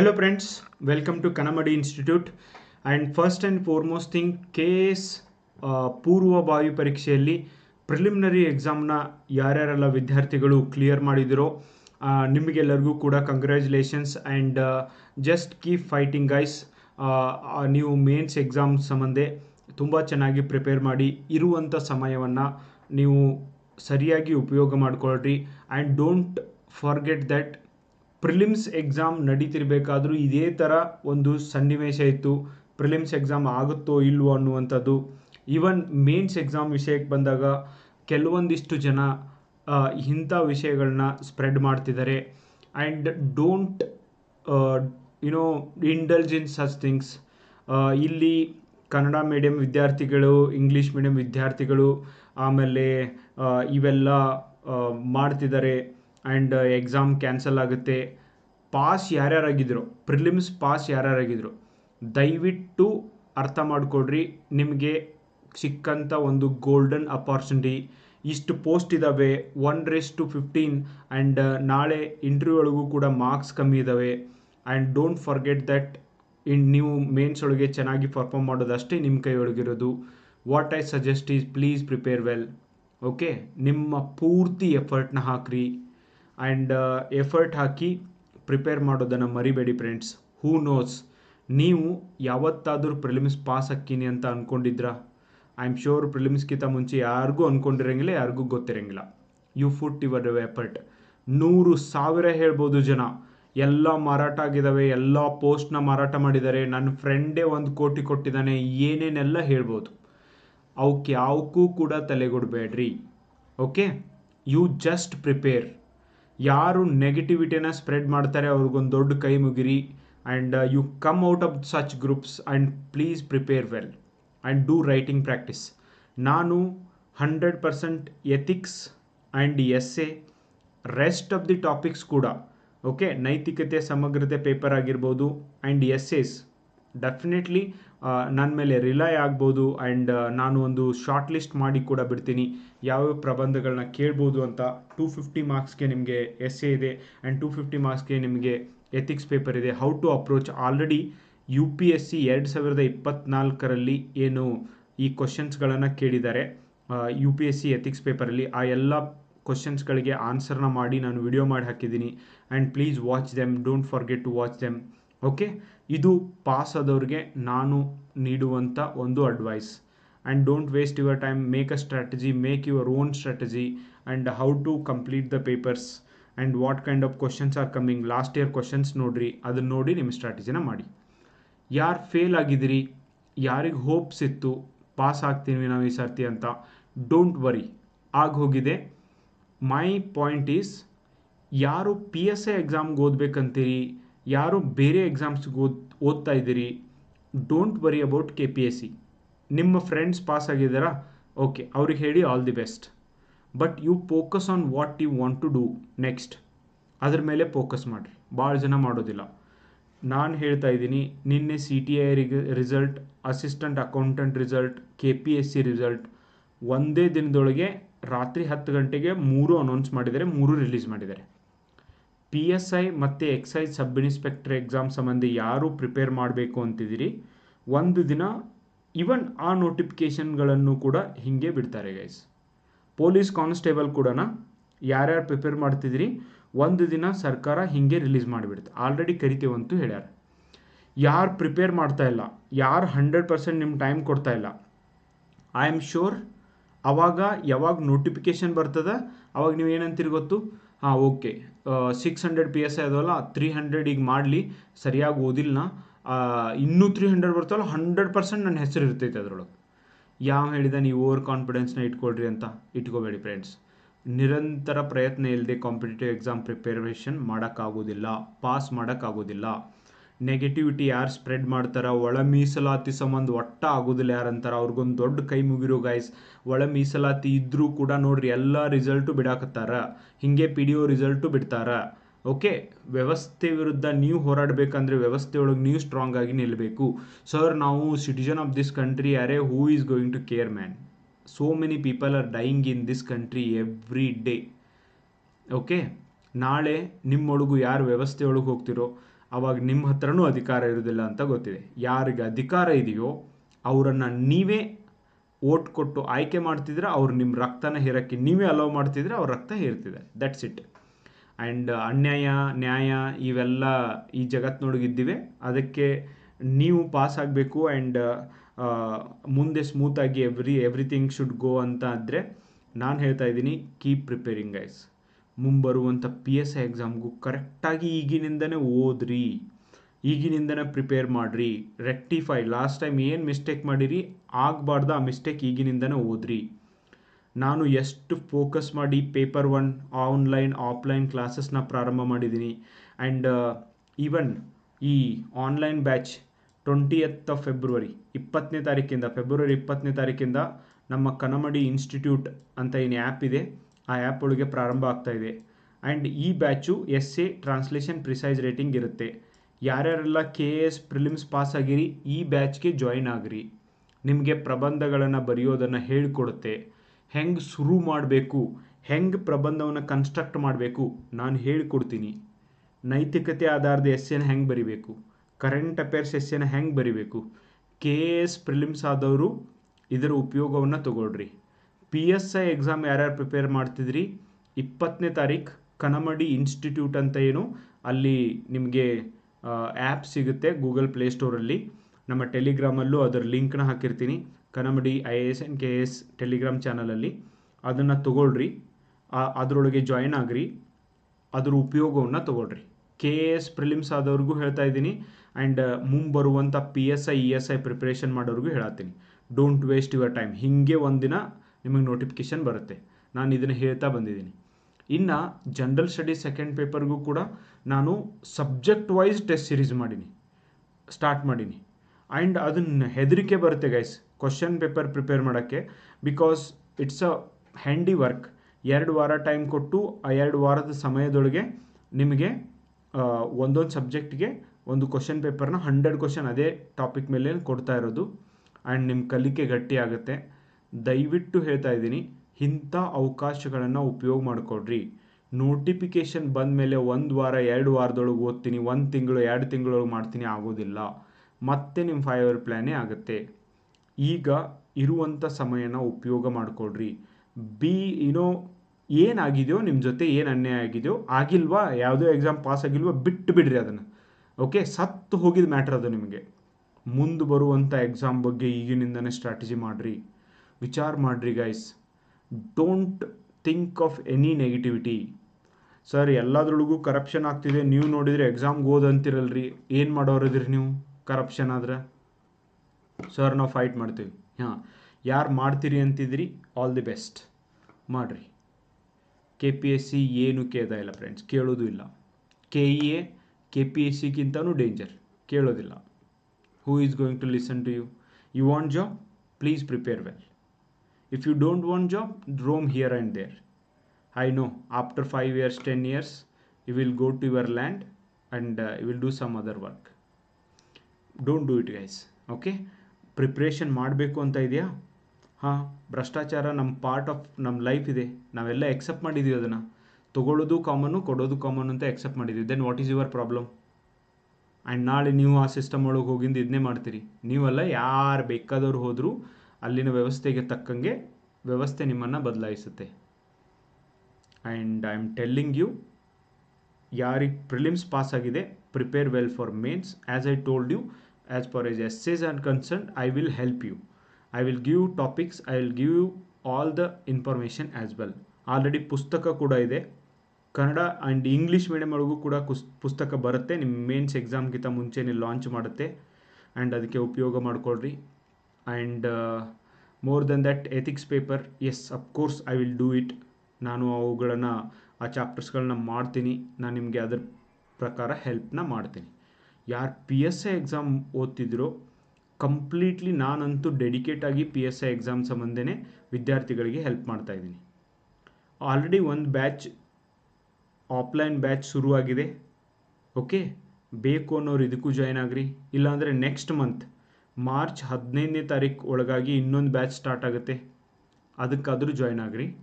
Hello friends, welcome to Kanamadi Institute. And first and foremost thing, KS ಪೂರ್ವಭಾವಿ ಪರೀಕ್ಷೆಯಲ್ಲಿ preliminary ಎಕ್ಸಾಮ್ನ ಯಾರ್ಯಾರೆಲ್ಲ ವಿದ್ಯಾರ್ಥಿಗಳು clear ಮಾಡಿದಿರೋ ನಿಮಗೆಲ್ಲರಿಗೂ ಕೂಡ congratulations and just keep fighting guys ನೀವು ಮೇನ್ಸ್ ಎಕ್ಸಾಮ್ ಸಂಬಂಧ ತುಂಬ ಚೆನ್ನಾಗಿ ಪ್ರಿಪೇರ್ ಮಾಡಿ ಇರುವಂಥ ಸಮಯವನ್ನು ನೀವು ಸರಿಯಾಗಿ ಉಪಯೋಗ ಮಾಡಿಕೊಳ್ಳ್ರಿ and don't forget that prelims exam ನಡೀತಿರ್ಬೇಕಾದ್ರೂ ಇದೇ ಥರ ಒಂದು ಸನ್ನಿವೇಶ ಇತ್ತು. ಪ್ರಿಲಿಮ್ಸ್ ಎಕ್ಸಾಮ್ ಆಗುತ್ತೋ ಇಲ್ವೋ ಅನ್ನುವಂಥದ್ದು. ಈವನ್ ಮೇನ್ಸ್ ಎಕ್ಸಾಮ್ ವಿಷಯಕ್ಕೆ ಬಂದಾಗ ಕೆಲವೊಂದಿಷ್ಟು ಜನ ಇಂಥ ವಿಷಯಗಳನ್ನ ಸ್ಪ್ರೆಡ್ ಮಾಡ್ತಿದ್ದಾರೆ. And don't you know indulge in such things ಇಲ್ಲಿ ಕನ್ನಡ ಮೀಡಿಯಂ ವಿದ್ಯಾರ್ಥಿಗಳು ಇಂಗ್ಲೀಷ್ ಮೀಡಿಯಂ ವಿದ್ಯಾರ್ಥಿಗಳು ಆಮೇಲೆ ಇವೆಲ್ಲ ಮಾಡ್ತಿದ್ದಾರೆ. ಆ್ಯಂಡ್ ಎಕ್ಸಾಮ್ ಕ್ಯಾನ್ಸಲ್ ಆಗುತ್ತೆ. ಪಾಸ್ ಯಾರ್ಯಾರಾಗಿದ್ರು? ಪ್ರಿಲಿಮ್ಸ್ ಪಾಸ್ ಯಾರ್ಯಾರಾಗಿದ್ರು? ದಯವಿಟ್ಟು ಅರ್ಥ ಮಾಡಿಕೊಡ್ರಿ ನಿಮಗೆ ಸಿಕ್ಕಂಥ ಒಂದು ಗೋಲ್ಡನ್ ಅಪಾರ್ಚುನಿಟಿ ಇಷ್ಟು ಪೋಸ್ಟ್ ಇದ್ದಾವೆ one race to fifteen and ನಾಳೆ ಇಂಟರ್ವ್ಯೂ ಒಳಗೂ ಕೂಡ ಮಾರ್ಕ್ಸ್ ಕಮ್ಮಿ ಇದ್ದಾವೆ and don't forget that in ನೀವು ಮೇನ್ಸ್ ಒಳಗೆ ಚೆನ್ನಾಗಿ ಪರ್ಫಾರ್ಮ್ ಮಾಡೋದಷ್ಟೇ ನಿಮ್ಮ ಕೈ ಒಳಗಿರೋದು what I suggest is please prepare well okay ನಿಮ್ಮ ಪೂರ್ತಿ ಎಫರ್ಟ್ನ ಹಾಕ್ರಿ. ಆ್ಯಂಡ್ ಎಫರ್ಟ್ ಹಾಕಿ ಪ್ರಿಪೇರ್ ಮಾಡೋದನ್ನು ಮರಿಬೇಡಿ ಫ್ರೆಂಡ್ಸ್. Who knows. ನೀವು ಯಾವತ್ತಾದರೂ ಪ್ರಿಲಿಮ್ಸ್ ಪಾಸ್ ಹಾಕ್ತೀನಿ ಅಂತ ಅಂದ್ಕೊಂಡಿದ್ರಾ ಐ ಆಮ್ ಶ್ಯೂರ್ ಪ್ರಿಲಿಮ್ಸ್ಗಿಂತ ಮುಂಚೆ ಯಾರಿಗೂ ಅಂದ್ಕೊಂಡಿರಂಗಿಲ್ಲ ಯಾರಿಗೂ ಗೊತ್ತಿರಂಗಿಲ್ಲ. ಯು ಫುಟ್ ಯುವರ್ ಎಫರ್ಟ್ ನೂರು ಸಾವಿರ ಹೇಳ್ಬೋದು ಜನ. ಎಲ್ಲ ಮಾರಾಟ ಆಗಿದ್ದಾವೆ ಎಲ್ಲ ಪೋಸ್ಟ್ನ ಮಾರಾಟ ಮಾಡಿದ್ದಾರೆ. ನನ್ನ ಫ್ರೆಂಡೇ ಒಂದು ಕೋಟಿ ಕೊಟ್ಟಿದ್ದಾನೆ, ಏನೇನೆಲ್ಲ ಹೇಳ್ಬೋದು. ಅವಕ್ಕೆ ಯಾವಕ್ಕೂ ಕೂಡ ತಲೆಗೊಡ್ಬೇಡ್ರಿ. ಓಕೆ? ಯು ಜಸ್ಟ್ ಪ್ರಿಪೇರ್ ಯಾರು ನೆಗೆಟಿವಿಟಿನ ಸ್ಪ್ರೆಡ್ ಮಾಡ್ತಾರೆ, ಅವ್ರಿಗೊಂದು ದೊಡ್ಡ ಕೈ ಮುಗಿರಿ. And you come out of such groups and please prepare well and do writing practice ನಾನು hundred percent ethics and essay rest of the topics ಕೂಡ ಓಕೆ ನೈತಿಕತೆ, ಸಮಗ್ರತೆ ಪೇಪರ್ ಆಗಿರ್ಬೋದು ಆ್ಯಂಡ್ ಎಸ್ ಎಸ್ ಡೆಫಿನೆಟ್ಲಿ ನನ್ನ ಮೇಲೆ ರಿಲೈ ಆಗ್ಬೋದು and ನಾನು ಒಂದು ಶಾರ್ಟ್ ಲಿಸ್ಟ್ ಮಾಡಿ ಕೂಡ ಬಿಡ್ತೀನಿ. ಯಾವ್ಯಾವ ಪ್ರಬಂಧಗಳನ್ನ ಕೇಳ್ಬೋದು ಅಂತ ಟೂ ಫಿಫ್ಟಿ ಮಾರ್ಕ್ಸ್ಗೆ ನಿಮಗೆ ಎಸ್ ಎ ಇದೆ ಆ್ಯಂಡ್ ಟೂ ಫಿಫ್ಟಿ ಮಾರ್ಕ್ಸ್ಗೆ ನಿಮಗೆ ಎಥಿಕ್ಸ್ ಪೇಪರ್ ಇದೆ. How to approach already U P S C ಎರಡು ಸಾವಿರದ ಇಪ್ಪತ್ತ್ನಾಲ್ಕರಲ್ಲಿ ಏನು ಈ ಕ್ವಶನ್ಸ್ಗಳನ್ನು ಕೇಳಿದ್ದಾರೆ. U P S C ethics ಪೇಪರಲ್ಲಿ ಆ ಎಲ್ಲ ಕ್ವಶನ್ಸ್ಗಳಿಗೆ ಆನ್ಸರ್ನ ಮಾಡಿ ನಾನು ವಿಡಿಯೋ ಮಾಡಿ ಹಾಕಿದ್ದೀನಿ. And please watch them don't forget to watch them okay ಇದು ಪಾಸ್ ಆದವ್ರಿಗೆ ನಾನು ನೀಡುವಂಥ ಒಂದು advice and don't waste your time make a strategy make your own strategy and how to complete the papers and what kind of questions are coming last year questions ನೋಡಿರಿ. ಅದನ್ನು ನೋಡಿ ನಿಮ್ಮ ಸ್ಟ್ರಾಟಜಿನ ಮಾಡಿ. ಯಾರು ಫೇಲ್ ಆಗಿದ್ದೀರಿ? ಯಾರಿಗೆ ಹೋಪ್ಸ್ ಇತ್ತು? Pass ಆಗ್ತೀವಿ ನಾವು ಈ ಸರ್ತಿ ಅಂತ. ಡೋಂಟ್ ವರಿ ಆಗ ಹೋಗಿದೆ. ಮೈ ಪಾಯಿಂಟ್ ಈಸ್ ಯಾರು ಪಿ ಎಸ್ ಎ ಎಕ್ಸಾಮ್ಗೆ ಓದ್ಬೇಕಂತೀರಿ? ಯಾರು ಬೇರೆ ಎಕ್ಸಾಮ್ಸ್ಗೆ ಓದ್, ಓದ್ತಾ ಇದ್ದೀರಿ don't worry about K P S C ನಿಮ್ಮ ಫ್ರೆಂಡ್ಸ್ ಪಾಸ್ ಆಗಿದ್ದಾರಾ? ಓಕೆ ಅವ್ರಿಗೆ ಹೇಳಿ all the best but you focus on what you want to do next ಅದ್ರ ಮೇಲೆ ಫೋಕಸ್ ಮಾಡಿರಿ. ಭಾಳ ಜನ ಮಾಡೋದಿಲ್ಲ. ನಾನು ಹೇಳ್ತಾ ಇದ್ದೀನಿ, ನಿನ್ನೆ C T I result assistant accountant result K P S C result ಒಂದೇ ದಿನದೊಳಗೆ ರಾತ್ರಿ ಹತ್ತು ಗಂಟೆಗೆ ಮೂರು ಅನೌನ್ಸ್ ಮಾಡಿದ್ದಾರೆ, ಮೂರು ರಿಲೀಸ್ ಮಾಡಿದ್ದಾರೆ. ಪಿ ಎಸ್ ಐ ಮತ್ತು ಎಕ್ಸೈಸ್ ಸಬ್ ಇನ್ಸ್ಪೆಕ್ಟರ್ ಎಕ್ಸಾಮ್ ಸಂಬಂಧಿ ಯಾರು ಪ್ರಿಪೇರ್ ಮಾಡಬೇಕು ಅಂತಿದ್ದೀರಿ? ಒಂದು ದಿನ ಇವನ್ ಆ ನೋಟಿಫಿಕೇಷನ್ಗಳನ್ನು ಕೂಡ ಹೀಗೆ ಬಿಡ್ತಾರೆ ಗೈಸ್ ಪೊಲೀಸ್ ಕಾನ್ಸ್ಟೇಬಲ್ ಕೂಡ ಯಾರ್ಯಾರು ಪ್ರಿಪೇರ್ ಮಾಡ್ತಿದ್ದೀರಿ? ಒಂದು ದಿನ ಸರ್ಕಾರ ಹೀಗೆ ರಿಲೀಸ್ ಮಾಡಿಬಿಡುತ್ತೆ. ಆಲ್ರೆಡಿ ಕರಿತೀವಂತೂ ಹೇಳ್ಯಾರ. ಯಾರು ಪ್ರಿಪೇರ್ ಮಾಡ್ತಾ ಇಲ್ಲ, ಯಾರು ಹಂಡ್ರೆಡ್ ಪರ್ಸೆಂಟ್ ನಿಮ್ಮ ಟೈಮ್ ಕೊಡ್ತಾ ಇಲ್ಲ ಐ ಆಮ್ ಶೋರ್ ಅವಾಗ ಯಾವಾಗ ನೋಟಿಫಿಕೇಷನ್ ಬರ್ತದ, ಅವಾಗ ನೀವು ಏನಂತೀರಿ ಗೊತ್ತು? ಹಾಂ, okay. Six hundred P S I ಅದವಲ್ಲ? Three hundred ಈಗ ಮಾಡಲಿ. ಸರಿಯಾಗಿ ಓದಿಲ್ಲ ಇನ್ನೂ ತ್ರೀ ಹಂಡ್ರೆಡ್ ಬರ್ತಾವಲ್ಲ? ಹಂಡ್ರೆಡ್ ಪರ್ಸೆಂಟ್ ನನ್ನ ಹೆಸರು ಇರ್ತೈತೆ ಅದರೊಳಗೆ. ಯಾವ ಹೇಳಿದ? ನೀವು ಓವರ್ ಕಾನ್ಫಿಡೆನ್ಸ್ನ ಇಟ್ಕೊಳ್ರಿ ಅಂತ. ಇಟ್ಕೋಬೇಡಿ ಫ್ರೆಂಡ್ಸ್ ನಿರಂತರ ಪ್ರಯತ್ನ ಇಲ್ಲದೆ ಕಾಂಪಿಟೇಟಿವ್ ಎಕ್ಸಾಮ್ ಪ್ರಿಪರೇಷನ್ ಮಾಡೋಕ್ಕಾಗೋದಿಲ್ಲ. ಪಾಸ್ ಮಾಡೋಕ್ಕಾಗೋದಿಲ್ಲ. ನೆಗೆಟಿವಿಟಿ ಯಾರು ಸ್ಪ್ರೆಡ್ ಮಾಡ್ತಾರ? ಒಳ ಮೀಸಲಾತಿ ಸಂಬಂಧ ಒಟ್ಟ ಆಗೋದಿಲ್ಲ ಯಾರಂತಾರ ಅವ್ರಿಗೊಂದು ದೊಡ್ಡ ಕೈ ಮುಗಿರೋ ಗಾಯ್ಸ್ ಒಳ ಮೀಸಲಾತಿ ಇದ್ರೂ ಕೂಡ ನೋಡ್ರಿ ಎಲ್ಲ ರಿಸಲ್ಟು ಬಿಡಾಕತ್ತಾರ. ಹಿಂಗೆ ಪಿ ಡಿ ಒ ರಿಸಲ್ಟು ಬಿಡ್ತಾರ. ಓಕೆ ವ್ಯವಸ್ಥೆ ವಿರುದ್ಧ ನೀವು ಹೋರಾಡಬೇಕಂದ್ರೆ ವ್ಯವಸ್ಥೆ ಒಳಗೆ ನೀವು ಸ್ಟ್ರಾಂಗ್ ಆಗಿ ನಿಲ್ಲಬೇಕು ಸರ್ ನಾವು ಸಿಟಿಜನ್ ಆಫ್ ದಿಸ್ ಕಂಟ್ರಿ ಅರೆ who is going to care man so many people are dying in this country every day okay ನಾಳೆ ನಿಮ್ಮೊಳಗು ಯಾರು ವ್ಯವಸ್ಥೆ ಒಳಗೆ ಹೋಗ್ತಿರೋ? ಅವಾಗ ನಿಮ್ಮ ಹತ್ರನೂ ಅಧಿಕಾರ ಇರೋದಿಲ್ಲ ಅಂತ ಗೊತ್ತಿದೆ. ಯಾರಿಗೆ ಅಧಿಕಾರ ಇದೆಯೋ ಅವರನ್ನು ನೀವೇ ಓಟ್ ಕೊಟ್ಟು ಆಯ್ಕೆ ಮಾಡ್ತಿದ್ರೆ ಅವ್ರು ನಿಮ್ಮ ರಕ್ತನ ಹೇರಕ್ಕೆ ನೀವೇ ಅಲೋವ್ ಮಾಡ್ತಿದ್ರೆ ಅವ್ರ ರಕ್ತ ಹೇರ್ತಿದೆ. ದಟ್ಸ್ ಇಟ್ ಆ್ಯಂಡ್ ಅನ್ಯಾಯ, ನ್ಯಾಯ ಇವೆಲ್ಲ ಈ ಜಗತ್ತಿನೊಳಗಿದ್ದಿವೆ. ಅದಕ್ಕೆ ನೀವು ಪಾಸ್ ಆಗಬೇಕು ಆ್ಯಂಡ್ ಮುಂದೆ ಸ್ಮೂತಾಗಿ ಎವ್ರಿ ಎವ್ರಿಥಿಂಗ್ ಶುಡ್ ಗೋ ಅಂತ ಆದರೆ ನಾನು ಹೇಳ್ತಾ ಇದ್ದೀನಿ ಕೀಪ್ ಪ್ರಿಪೇರಿಂಗ್ ಗೈಸ್ ಮುಂಬರುವಂಥ ಪಿ ಎಸ್ ಐ ಎಕ್ಸಾಮ್ಗೂ ಕರೆಕ್ಟಾಗಿ ಈಗಿನಿಂದನೇ ಓದ್ರಿ. ಈಗಿನಿಂದನೇ ಪ್ರಿಪೇರ್ ಮಾಡಿರಿ. ರೆಕ್ಟಿಫೈ ಲಾಸ್ಟ್ ಟೈಮ್ ಏನು ಮಿಸ್ಟೇಕ್ ಮಾಡಿರಿ? ಆಗಬಾರ್ದು ಆ ಮಿಸ್ಟೇಕ್ ಈಗಿನಿಂದನೇ ಓದ್ರಿ. ನಾನು ಎಷ್ಟು ಫೋಕಸ್ ಮಾಡಿ ಪೇಪರ್ ಒನ್ ಆನ್ಲೈನ್ ಆಫ್ಲೈನ್ ಕ್ಲಾಸಸ್ನ ಪ್ರಾರಂಭ ಮಾಡಿದ್ದೀನಿ. ಆ್ಯಂಡ್ ಈವನ್ ಈ online batch twentieth of February ಇಪ್ಪತ್ತನೇ ತಾರೀಕಿಂದ ಫೆಬ್ರವರಿ ಇಪ್ಪತ್ತನೇ ತಾರೀಕಿಂದ ನಮ್ಮ ಕನಮಡಿ ಇನ್ಸ್ಟಿಟ್ಯೂಟ್ ಅಂತ ಏನು ಆ್ಯಪ್ ಇದೆ. ಆ ಆ್ಯಪ್ ಒಳಗೆ ಪ್ರಾರಂಭ ಆಗ್ತಾ ಇದೆ. ಆ್ಯಂಡ್ ಈ batch as a translation precis writing ಇರುತ್ತೆ. ಯಾರ್ಯಾರೆಲ್ಲ ಕೆ ಎಸ್ ಪ್ರಿಲಿಮ್ಸ್ ಪಾಸ್ ಆಗಿರಿ, ಈ ಬ್ಯಾಚ್ಗೆ ಜಾಯಿನ್ ಆಗಿರಿ. ನಿಮಗೆ ಪ್ರಬಂಧಗಳನ್ನು ಬರೆಯೋದನ್ನು ಹೇಳಿಕೊಡುತ್ತೆ. ಹೆಂಗೆ ಶುರು ಮಾಡಬೇಕು, ಹೆಂಗೆ ಪ್ರಬಂಧವನ್ನು ಕನ್ಸ್ಟ್ರಕ್ಟ್ ಮಾಡಬೇಕು, ನಾನು ಹೇಳಿಕೊಡ್ತೀನಿ. ನೈತಿಕತೆ ಆಧಾರದ ಎಸ್ಸೆನ ಹೆಂಗೆ ಬರಿಬೇಕು ಕರೆಂಟ್ ಅಫೇರ್ಸ್ ಎಸ್ಸೆನ ಹೆಂಗೆ ಬರಿಬೇಕು ಕೆ ಎ ಎಸ್ ಪ್ರಿಲಿಮ್ಸ್ ಆದವರು ಇದರ ಉಪಯೋಗವನ್ನು ತಗೊಳ್ರಿ. ಪಿ ಎಸ್ ಐ ಎಕ್ಸಾಮ್ ಯಾರ್ಯಾರು ಪ್ರಿಪೇರ್ ಮಾಡ್ತಿದ್ರಿ? ಇಪ್ಪತ್ತನೇ ತಾರೀಕು ಕನಮಡಿ ಇನ್ಸ್ಟಿಟ್ಯೂಟ್ ಅಂತ ಏನು? ಅಲ್ಲಿ ನಿಮಗೆ ಆ್ಯಪ್ ಸಿಗುತ್ತೆ ಗೂಗಲ್ ಪ್ಲೇಸ್ಟೋರಲ್ಲಿ ನಮ್ಮ ಟೆಲಿಗ್ರಾಮಲ್ಲೂ ಅದರ ಲಿಂಕ್ನ ಹಾಕಿರ್ತೀನಿ. Kanamadi I A S and K S Telegram ಚಾನಲಲ್ಲಿ ಅದನ್ನು ತೊಗೊಳ್ರಿ. ಅದರೊಳಗೆ ಜಾಯಿನ್ ಆಗ್ರಿ. ಅದ್ರ ಉಪಯೋಗವನ್ನು ತೊಗೊಳ್ರಿ. ಕೆ ಎ ಎಸ್ ಪ್ರಿಲಿಮ್ಸ್ ಆದವ್ರಿಗೂ ಹೇಳ್ತಾ ಇದ್ದೀನಿ. And ಮುಂಬರುವಂಥ P S I E S I preparation ಮಾಡೋರಿಗೂ ಹೇಳತ್ತೀನಿ ಡೋಂಟ್ ವೇಸ್ಟ್ ಯುವರ್ ಟೈಮ್ ಹೀಗೆ ಒಂದಿನ ನಿಮಗೆ ನೋಟಿಫಿಕೇಷನ್ ಬರುತ್ತೆ. ನಾನು ಇದನ್ನು ಹೇಳ್ತಾ ಬಂದಿದ್ದೀನಿ. ಇನ್ನು ಜನರಲ್ ಸ್ಟಡೀಸ್ ಸೆಕೆಂಡ್ ಪೇಪರ್ಗೂ ಕೂಡ ನಾನು ಸಬ್ಜೆಕ್ಟ್ ವೈಸ್ ಟೆಸ್ಟ್ ಸಿರೀಸ್ ಮಾಡೀನಿ. ಸ್ಟಾರ್ಟ್ ಮಾಡೀನಿ. ಆ್ಯಂಡ್ ಅದನ್ನು ಹೆದರಿಕೆ ಬರುತ್ತೆ ಗೈಸ್ ಕ್ವಶನ್ ಪೇಪರ್ ಪ್ರಿಪೇರ್ ಮಾಡೋಕ್ಕೆ. Because it's a handy work ಎರಡು ವಾರ ಟೈಮ್ ಕೊಟ್ಟು ಆ ಎರಡು ವಾರದ ಸಮಯದೊಳಗೆ ನಿಮಗೆ ಒಂದೊಂದು ಸಬ್ಜೆಕ್ಟ್ಗೆ ಒಂದು ಕ್ವಶನ್ ಪೇಪರ್ನ ಹಂಡ್ರೆಡ್ ಕ್ವಶನ್ ಅದೇ ಟಾಪಿಕ್ ಮೇಲೆ ಕೊಡ್ತಾ ಇರೋದು. ಆ್ಯಂಡ್ ನಿಮ್ಮ ಕಲಿಕೆ ಗಟ್ಟಿ ಆಗುತ್ತೆ. ದಯವಿಟ್ಟು ಹೇಳ್ತಾ ಇದ್ದೀನಿ, ಇಂಥ ಅವಕಾಶಗಳನ್ನು ಉಪಯೋಗ ಮಾಡಿಕೊಡ್ರಿ. ನೋಟಿಫಿಕೇಷನ್ ಬಂದ ಮೇಲೆ ಒಂದು ವಾರ, ಎರಡು ವಾರದೊಳಗೆ ಓದ್ತೀನಿ, ಒಂದು ತಿಂಗಳು, ಎರಡು ತಿಂಗಳೊಳಗೆ ಮಾಡ್ತೀನಿ ಆಗೋದಿಲ್ಲ. ಮತ್ತೆ ನಿಮ್ಮ ಫೈವ್ ಇಯರ್ ಪ್ಲ್ಯಾನೇ ಆಗುತ್ತೆ. ಈಗ ಇರುವಂಥ ಸಮಯನ ಉಪಯೋಗ ಮಾಡಿಕೊಡ್ರಿ. ಬಿ, ಏನೋ ಏನಾಗಿದೆಯೋ ನಿಮ್ಮ ಜೊತೆ, ಏನು ಅನ್ಯಾಯ ಆಗಿದೆಯೋ, ಆಗಿಲ್ವಾ, ಯಾವುದೋ ಎಕ್ಸಾಮ್ ಪಾಸ್ ಆಗಿಲ್ವಾ, ಬಿಟ್ಟು ಬಿಡ್ರಿ ಅದನ್ನು. ಓಕೆ ಸತ್ತು ಹೋಗಿದ ಮ್ಯಾಟ್ರ್ ಅದು ನಿಮಗೆ. ಮುಂದೆ ಬರುವಂಥ ಎಕ್ಸಾಮ್ ಬಗ್ಗೆ ಈಗಿನಿಂದನೇ ಸ್ಟ್ರಾಟಜಿ ಮಾಡಿರಿ. ವಿಚಾರ ಮಾಡಿರಿ guys don't think of any negativity sir ಎಲ್ಲದ್ರೊಳಗೂ corruption ಆಗ್ತಿದೆ. ನೀವು ನೋಡಿದರೆ ಎಕ್ಸಾಮ್ಗೆ ಓದಂತಿರಲ್ರಿ ಏನು ಮಾಡೋರಿದ್ರಿ ನೀವು? ಕರಪ್ಷನ್ ಆದ್ರೆ? ಸರ್ ನಾವು ಫೈಟ್ ಮಾಡ್ತೀವಿ. ಹಾಂ. ಯಾರು ಮಾಡ್ತೀರಿ ಅಂತಿದ್ರಿ? ಆಲ್ ದಿ ಬೆಸ್ಟ್ ಮಾಡಿರಿ. ಕೆ ಪಿ ಎಸ್ ಸಿ ಏನು ಕೇಳ್ತಾ ಇಲ್ಲ ಫ್ರೆಂಡ್ಸ್ ಕೇಳೋದು ಇಲ್ಲ. K E A K P S ಸಿಗಿಂತನೂ danger ಕೇಳೋದಿಲ್ಲ. Who is going to listen to you you want job please prepare well if you don't want job roam here and there I know after five years ten years you will go to your land and you will do some other work don't do it guys okay preparation ಮಾಡಬೇಕು ಅಂತ ಇದೆಯಾ? ಹಾಂ, ಭ್ರಷ್ಟಾಚಾರ ನಮ್ಮ part of ನಮ್ಮ life ಇದೆ. ನಾವೆಲ್ಲ accept ಮಾಡಿದ್ದೀವಿ ಅದನ್ನು. ತೊಗೊಳ್ಳೋದು ಕಾಮನ್ನು ಕೊಡೋದು ಕಾಮನ್ ಅಂತ ಎಕ್ಸೆಪ್ಟ್ ಮಾಡಿದ್ದೀವಿ then what is your problem and ನಾಳೆ ನೀವು ಆ ಸಿಸ್ಟಮ್ ಒಳಗೆ ಹೋಗಿಂದ ಇದನ್ನೇ ಮಾಡ್ತೀರಿ. ನೀವಲ್ಲ ಯಾರು ಬೇಕಾದವ್ರು ಹೋದರೂ ಅಲ್ಲಿನ ವ್ಯವಸ್ಥೆಗೆ ತಕ್ಕಂಗೆ ವ್ಯವಸ್ಥೆ ನಿಮ್ಮನ್ನು ಬದಲಾಯಿಸುತ್ತೆ. And I am telling you ಯಾರಿಗೆ ಪ್ರಿಲಿಮ್ಸ್ ಪಾಸ್ ಆಗಿದೆ prepare well for mains as I told you as for S essays and concern I will help you I will give topics I will give you all the information as well already ಪುಸ್ತಕ ಕೂಡ ಇದೆ. Kannada and English medium ಒಳಗೂ ಕೂಡ ಕುಸ್, ಪುಸ್ತಕ ಬರುತ್ತೆ. ನಿಮ್ಮ mains ಎಕ್ಸಾಮ್ಗಿಂತ ಮುಂಚೆನೇ launch ಮಾಡುತ್ತೆ. ಆ್ಯಂಡ್ ಅದಕ್ಕೆ ಉಪಯೋಗ ಮಾಡಿಕೊಳ್ರಿ. And more then that ethics paper S of course I will do it ನಾನು ಅವುಗಳನ್ನು, ಆ ಚಾಪ್ಟರ್ಸ್ಗಳನ್ನ ಮಾಡ್ತೀನಿ. ನಾನು ನಿಮಗೆ ಅದರ ಪ್ರಕಾರ ಹೆಲ್ಪ್ನ ಮಾಡ್ತೀನಿ. ಯಾರು ಪಿ ಎಸ್ ಐ ಎಕ್ಸಾಮ್ ಓದ್ತಿದ್ರೋ ಕಂಪ್ಲೀಟ್ಲಿ ನಾನಂತೂ ಡೆಡಿಕೇಟ್ ಆಗಿ ಪಿ ಎಸ್ ಐ ಎಕ್ಸಾಮ್ ಸಂಬಂಧನೇ ವಿದ್ಯಾರ್ಥಿಗಳಿಗೆ ಹೆಲ್ಪ್ ಮಾಡ್ತಾ ಇದ್ದೀನಿ. ಆಲ್ರೆಡಿ ಒಂದು ಬ್ಯಾಚ್ ಆಫ್ಲೈನ್ ಬ್ಯಾಚ್ ಶುರುವಾಗಿದೆ. ಓಕೆ ಬೇಕು ಅನ್ನೋರು ಇದಕ್ಕೂ ಜಾಯ್ನ್ ಆಗ್ರಿ. ಇಲ್ಲಾಂದರೆ ನೆಕ್ಸ್ಟ್ ಮಂತ್ ಮಾರ್ಚ್ ಹದಿನೈದನೇ ತಾರೀಕು ಒಳಗಾಗಿ ಇನ್ನೊಂದು ಬ್ಯಾಚ್ ಸ್ಟಾರ್ಟ್ ಆಗುತ್ತೆ. ಅದಕ್ಕಾದರೂ ಜಾಯ್ನ್ ಆಗ್ರಿ.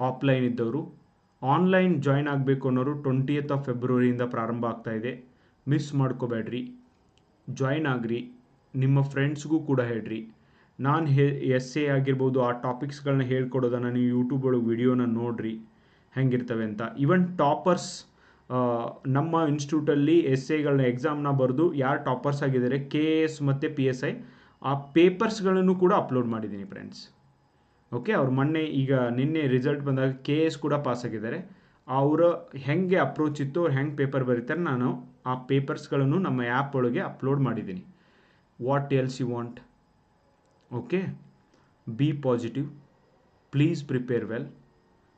ಆಫ್ಲೈನ್ ಇದ್ದವರು. ಆನ್ಲೈನ್ ಜಾಯ್ನ್ ಆಗಬೇಕು ಅನ್ನೋರು ಟ್ವೆಂಟಿಯತ್ ಆಫ್ ಫೆಬ್ರವರಿಯಿಂದ ಪ್ರಾರಂಭ ಆಗ್ತಾ ಇದೆ. ಮಿಸ್ ಮಾಡ್ಕೋಬೇಡ್ರಿ. ಜಾಯ್ನ್ ಆಗಿರಿ. ನಿಮ್ಮ ಫ್ರೆಂಡ್ಸ್ಗೂ ಕೂಡ ಹೇಳ್ರಿ. ನಾನು ಹೇ ಎಸ್ ಎ ಆಗಿರ್ಬೋದು, ಆ ಟಾಪಿಕ್ಸ್ಗಳನ್ನ ಹೇಳ್ಕೊಡೋದನ್ನು ನೀವು ಯೂಟ್ಯೂಬ್ ಒಳಗೆ ವಿಡಿಯೋನ ನೋಡ್ರಿ. ಹೆಂಗಿರ್ತವೆ ಅಂತ. ಈವನ್ ಟಾಪರ್ಸ್ ನಮ್ಮ ಇನ್ಸ್ಟಿಟ್ಯೂಟಲ್ಲಿ ಎಸ್ ಎಗಳನ್ನ ಎಕ್ಸಾಮ್ನ ಬರೆದು ಯಾರು ಟಾಪರ್ಸ್ ಆಗಿದ್ದಾರೆ ಕೆ ಎ ಎಸ್ ಮತ್ತು ಪಿ ಎಸ್ ಐ ಆ ಪೇಪರ್ಸ್ಗಳನ್ನು ಕೂಡ ಅಪ್ಲೋಡ್ ಮಾಡಿದ್ದೀನಿ ಫ್ರೆಂಡ್ಸ್ ಓಕೆ ಅವ್ರು ಮೊನ್ನೆ ಈಗ ನಿನ್ನೆ ರಿಸಲ್ಟ್ ಬಂದಾಗ ಕೆ ಎಸ್ ಕೂಡ ಪಾಸ್ ಆಗಿದ್ದಾರೆ. ಅವರ ಹೆಂಗೆ ಅಪ್ರೋಚ್ ಇತ್ತು ಅವ್ರು ಹೆಂಗೆ ಪೇಪರ್ ಬರೀತಾರೆ, ನಾನು ಆ ಪೇಪರ್ಸ್ಗಳನ್ನು ನಮ್ಮ ಆ್ಯಪ್ ಒಳಗೆ ಅಪ್ಲೋಡ್ ಮಾಡಿದ್ದೀನಿ. What else you want okay be positive please prepare well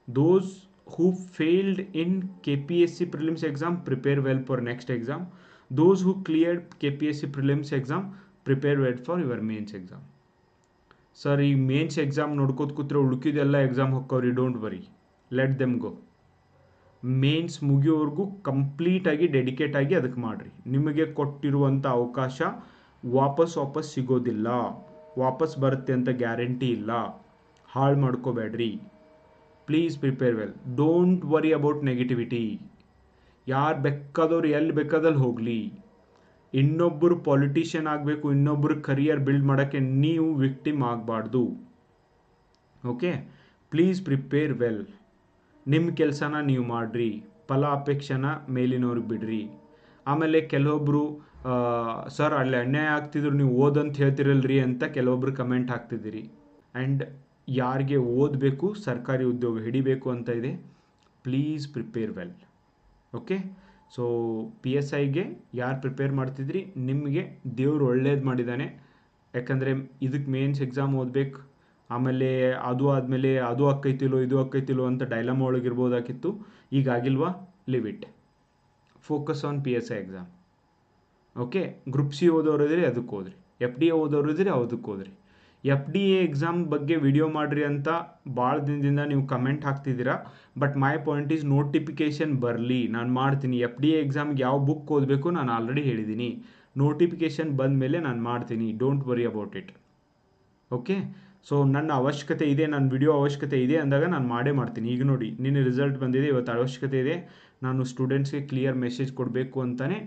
those who failed in KPSC prelims exam prepare well for next exam. Those who cleared KPSC prelims exam prepare well for your mains exam. Sir ಈ mains exam ನೋಡ್ಕೋತ ಕೂತ್ರೆ ಉಳ್ಕಿದೆಲ್ಲ exam ಹೋಕ್ಕವ್ರಿ don't worry let them go mains ಮುಗಿಯೋವರೆಗೂ ಕಂಪ್ಲೀಟಾಗಿ dedicate ಆಗಿ ಅದಕ್ಕೆ ಮಾಡಿರಿ. ನಿಮಗೆ ಕೊಟ್ಟಿರುವಂಥ ಅವಕಾಶ ವಾಪಸ್ ವಾಪಸ್ ಸಿಗೋದಿಲ್ಲ. ವಾಪಸ್ ಬರುತ್ತೆ ಅಂತ ಗ್ಯಾರಂಟಿ ಇಲ್ಲ. ಹಾಳು ಮಾಡ್ಕೋಬೇಡ್ರಿ. Please prepare well don't worry about negativity ಯಾರು ಬೇಕಾದವ್ರು ಎಲ್ಲಿ ಬೇಕಾದಲ್ಲಿ ಹೋಗಲಿ. ಇನ್ನೊಬ್ಬರು ಪಾಲಿಟಿಷಿಯನ್ ಆಗಬೇಕು, ಇನ್ನೊಬ್ಬರು ಕರಿಯರ್ ಬಿಲ್ಡ್ ಮಾಡೋಕ್ಕೆ ನೀವು ವಿಕ್ಟಿಮ್ ಆಗಬಾರ್ದು. ಓಕೆ ಪ್ಲೀಸ್ ಪ್ರಿಪೇರ್ ವೆಲ್ ನಿಮ್ಮ ಕೆಲಸನ ನೀವು ಮಾಡಿರಿ. ಫಲ ಅಪೇಕ್ಷೆನ ಮೇಲಿನವ್ರಿಗೆ ಬಿಡ್ರಿ. ಆಮೇಲೆ ಕೆಲವೊಬ್ಬರು ಸರ್, ಅಲ್ಲಿ ಅನ್ಯಾಯ ಆಗ್ತಿದ್ರು, ನೀವು ಓದಂತ ಹೇಳ್ತಿರಲ್ರಿ ಅಂತ ಕೆಲವೊಬ್ಬರು ಕಮೆಂಟ್ ಹಾಕ್ತಿದ್ದೀರಿ. ಆ್ಯಂಡ್ ಯಾರಿಗೆ ಓದಬೇಕು, ಸರ್ಕಾರಿ ಉದ್ಯೋಗ ಹಿಡಿಬೇಕು ಅಂತ ಇದೆ please prepare well okay so P S ಐಗೆ ಯಾರು ಪ್ರಿಪೇರ್ ಮಾಡ್ತಿದ್ರಿ? ನಿಮಗೆ ದೇವರು ಒಳ್ಳೇದು ಮಾಡಿದ್ದಾನೆ ಯಾಕಂದರೆ ಇದಕ್ಕೆ ಮೇನ್ಸ್ ಎಕ್ಸಾಮ್ ಓದಬೇಕು, ಆಮೇಲೆ ಅದು ಆದಮೇಲೆ ಅದು ಅಕ್ಕೈತಿಲ್ಲೋ ಇದು ಅಕ್ಕೈತಿಲ್ಲೋ ಅಂತ ಡೈಲಮ್ ಒಳಗಿರ್ಬೋದಾಗಿತ್ತು. ಈಗ ಆಗಿಲ್ವಾ? Leave it focus on P S I exam okay group C ಓದೋರು ಇದ್ರಿ ಅದಕ್ಕೆ ಹೋದ್ರಿ. ಎಫ್ ಡಿ ಎ ಓದೋರು ಇದ್ರಿ ಅದಕ್ಕೆ ಹೋದ್ರಿ. ಎಫ್ ಡಿ ಎ ಎಕ್ಸಾಮ್ ಬಗ್ಗೆ ವಿಡಿಯೋ ಮಾಡಿರಿ ಅಂತ ಭಾಳ ದಿನದಿಂದ ನೀವು comment ಹಾಕ್ತಿದ್ದೀರಾ. But my point is notification ಬರಲಿ. ನಾನು ಮಾಡ್ತೀನಿ. ಎಫ್ ಡಿ ಎ ಎಕ್ಸಾಮ್ಗೆ ಯಾವ ಬುಕ್ ಓದಬೇಕು ನಾನು ಆಲ್ರೆಡಿ ಹೇಳಿದ್ದೀನಿ. ನೋಟಿಫಿಕೇಷನ್ ಬಂದ ಮೇಲೆ ನಾನು ಮಾಡ್ತೀನಿ. Don't worry about it okay so ನನ್ನ ಅವಶ್ಯಕತೆ ಇದೆ ನನ್ನ ವಿಡಿಯೋ ಅವಶ್ಯಕತೆ ಇದೆ ಅಂದಾಗ ನಾನು ಮಾಡೇ ಮಾಡ್ತೀನಿ. ಈಗ ನೋಡಿ, ನಿನ್ನೆ ರಿಸಲ್ಟ್ ಬಂದಿದೆ, ಇವತ್ತು ಅವಶ್ಯಕತೆ ಇದೆ. ನಾನು ಸ್ಟೂಡೆಂಟ್ಸ್ಗೆ ಕ್ಲಿಯರ್ ಮೆಸೇಜ್ ಕೊಡಬೇಕು ಅಂತಲೇ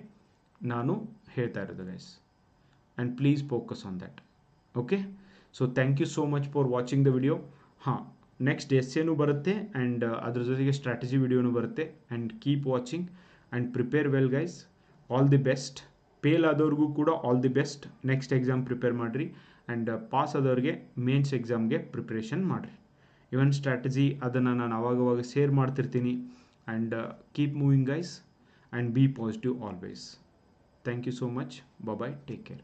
ನಾನು ಹೇಳ್ತಾ ಇರೋದು guys and please focus on that okay so thank you so much for watching the video ಹಾಂ ನೆಕ್ಸ್ಟ್ ಎಸ್ ಎನು ಬರುತ್ತೆ ಆ್ಯಂಡ್ ಅದ್ರ ಜೊತೆಗೆ ಸ್ಟ್ರಾಟಜಿ ವಿಡಿಯೋನೂ ಬರುತ್ತೆ and keep watching and prepare well guys all the best fail ಆದವ್ರಿಗೂ ಕೂಡ all the best next exam prepare ಮಾಡಿರಿ and pass ಆದವ್ರಿಗೆ ಮೇನ್ಸ್ ಎಕ್ಸಾಮ್ಗೆ ಪ್ರಿಪ್ರೇಷನ್ ಮಾಡಿರಿ ಇವನ್ ಸ್ಟ್ರಾಟಜಿ ಅದನ್ನು ನಾನು ಅವಾಗವಾಗ ಶೇರ್ ಮಾಡ್ತಿರ್ತೀನಿ and keep moving guys and be positive always thank you so much bye take care